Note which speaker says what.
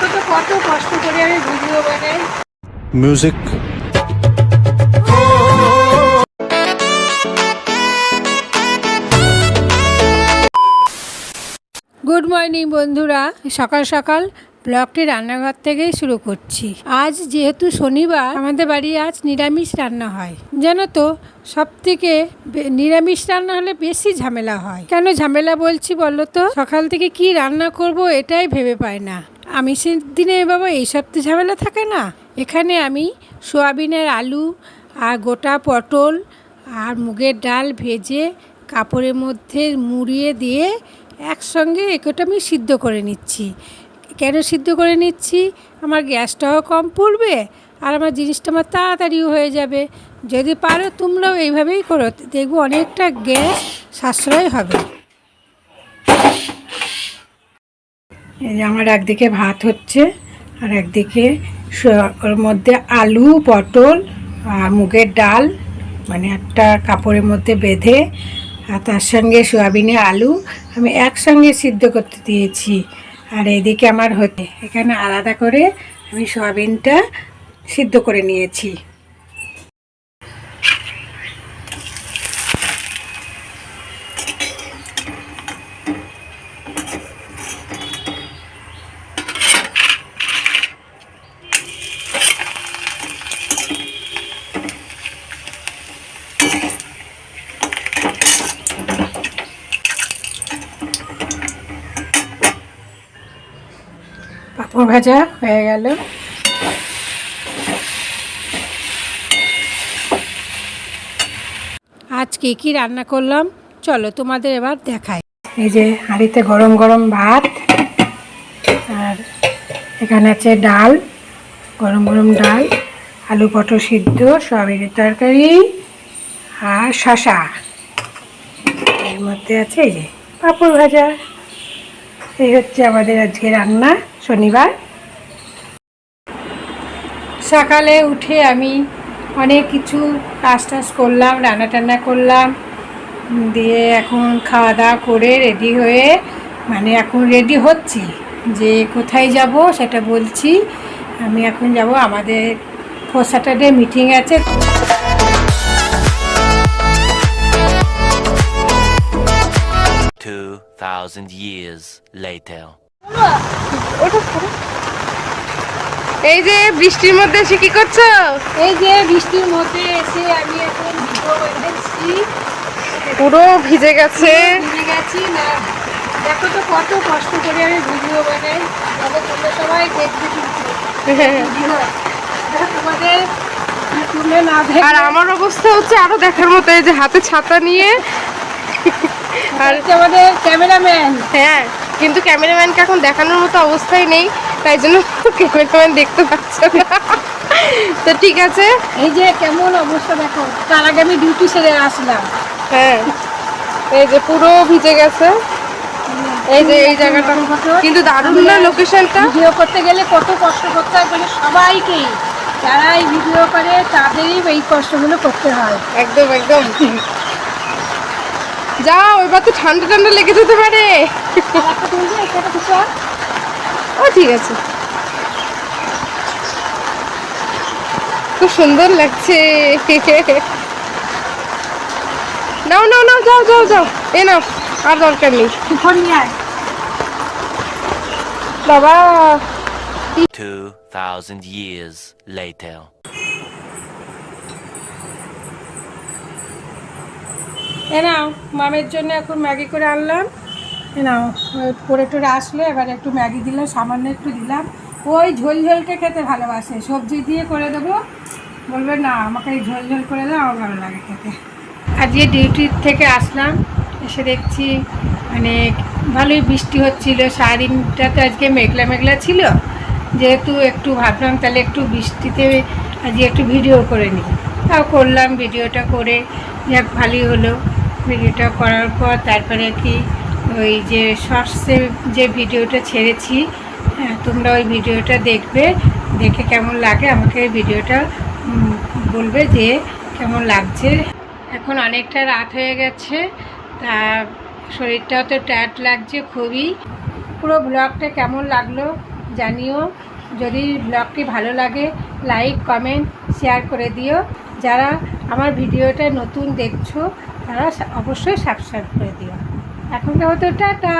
Speaker 1: তো কত কষ্ট করে আমি ভিডিও বানাই?
Speaker 2: Music.
Speaker 1: গুড মর্নিং বন্ধুরা। সকাল সকাল ব্লগটি রান্নাঘর থেকেই শুরু করছি। আজ যেহেতু শনিবার আমাদের বাড়ি আজ নিরামিষ রান্না হয়। জানো তো সব থেকে নিরামিষ রান্না হলে বেশি ঝামেলা হয়। কেন ঝামেলা বলছি বলো তো? সকাল থেকে কি রান্না করব এটাই ভেবে পায় না। আমিষের দিনে বাবা এইসব তো ঝামেলা থাকে না। এখানে আমি সোয়াবিনের আলু, আর গোটা পটল, আর মুগের ডাল ভেজে কাপড়ের মধ্যে মুড়িয়ে দিয়ে একসঙ্গে এগুলোটা আমি সিদ্ধ করে নিচ্ছি। কেন সিদ্ধ করে নিচ্ছি? আমার গ্যাসটাও কম পড়বে, আর আমার জিনিসটা আমার তাড়াতাড়িও হয়ে যাবে। যদি পারো তোমরাও এইভাবেই করো, দেখব অনেকটা গ্যাস সাশ্রয় হবে। এই যে আমার একদিকে ভাত হচ্ছে, আর একদিকে ওর মধ্যে আলু, পটল আর মুগের ডাল মানে একটা কাপড়ের মধ্যে বেঁধে, আর তার সঙ্গে সোয়াবিনে আলু আমি একসঙ্গে সিদ্ধ করতে দিয়েছি। আর এদিকে আমার হতে এখানে আলাদা করে আমি সোয়াবিনটা সিদ্ধ করে নিয়েছি। পাঁপড় ভাজা হয়ে গেল। আজকে কি রান্না করলাম? চলো তোমাদের এবার দেখাই। এই যে হাঁড়িতে গরম গরম ভাত, আর এখানে আছে ডাল, গরম গরম ডাল, আলু পটল সিদ্ধ, সয়াবিনের তরকারি, আর শশা এর মধ্যে আছে এই যে পাঁপড় ভাজা। এই হচ্ছে আমাদের আজকে রান্না, শনিবার। সকালে উঠে আমি অনেক কিছু কাজ টাজ করলাম, রান্না টান্না করলাম, দিয়ে এখন খাওয়া দাওয়া করে রেডি হয়ে মানে এখন রেডি হচ্ছি যে কোথায় যাব সেটা বলছি। আমি এখন যাব আমাদের ফোর স্যাটারডে মিটিং আছে।
Speaker 3: Two thousand years later.
Speaker 4: এই যে বৃষ্টির মধ্যে এসে কি করছ?
Speaker 1: এই যে বৃষ্টির মধ্যে এসে আমি এখন ভিডিও বানাচ্ছি
Speaker 4: পুরো ভিজে গেছে।
Speaker 1: ভুলে গেছি না দেখো তো কত কষ্ট করে আমি ভিডিও বানাই। তোমরা সবাই দেখবে কিন্তু। তোমাদের না
Speaker 4: আর আমার অবস্থা হচ্ছে আরও দেখার মতো এই যে হাতে ছাতা নিয়ে
Speaker 1: আর হচ্ছে আমাদের ক্যামেরাম্যান।
Speaker 4: হ্যাঁ কিন্তু ক্যামেরাম্যানকে এখন দেখানোর মতো অবস্থায় নেই তাই জন্য ক্যামেরাম্যান দেখতে পাচ্ছ না। তো ঠিক আছে।
Speaker 1: এই যে কেমন অবস্থা দেখো তার আগে আমি ডিউটি সেরে আসলাম।
Speaker 4: হ্যাঁ এই যে পুরো ভিজে গেছে। এই যে এই জায়গাটা কিন্তু দারুণ না লোকেশনটা
Speaker 1: ভিডিও করতে গেলে কত কষ্ট করতে হয় মানে সবাইকেই যারা এই ভিডিও করে তাদেরই এই কষ্টগুলো করতে হয়।
Speaker 4: একদম একদম। যাও এবার তো ঠান্ডা ঠান্ডা লেগে যেতে পারে? ও ঠিক আছে। খুব সুন্দর লাগছে। নাও নাও নাও যাও যাও যাও। এ নাও আর দরকার নেই। বাবা।
Speaker 3: Two thousand years later.
Speaker 1: এ নাও, মামের জন্য এখন ম্যাগি করে আনলাম। এ নাও পরে টোরে আসলে এবার একটু ম্যাগি দিলাম, সামান্য একটু দিলাম। ওই ঝোল ঝোলকে খেতে ভালোবাসে, সবজি দিয়ে করে দেবো। বলবে, না, আমাকে এই ঝোল ঝোল করে দাও, আমার ভালো লাগে খেতে। আজকে ডিউটির থেকে আসলাম, এসে দেখছি মানে ভালোই বৃষ্টি হচ্ছিল, সারাদিনটা তো আজকে মেঘলা মেঘলা ছিল। যেহেতু একটু ভাবলাম, তাহলে একটু বৃষ্টিতে আজকে একটু ভিডিও করে নিই। তাও করলাম ভিডিওটা করে, যাক, ভালোই হলো। ভিডিওটা করার পর তারপরে কি ওই যে শর্টসে যে ভিডিওটা ছেড়েছি হ্যাঁ, তোমরা ওই ভিডিওটা দেখবে দেখে কেমন লাগে আমাকে ভিডিওটা বলবে যে কেমন লাগছে। এখন অনেকটা রাত হয়ে গেছে তা শরীরটাও তো টায়ার্ড লাগছে খুবই। পুরো ব্লগটা কেমন লাগল জানিও। যদি ব্লগটি ভালো লাগে লাইক কমেন্ট শেয়ার করে দিও। যারা আমার ভিডিওটা নতুন দেখছ তারা অবশ্যই সাবস্ক্রাইব করে দিও। এখন তো টাটা।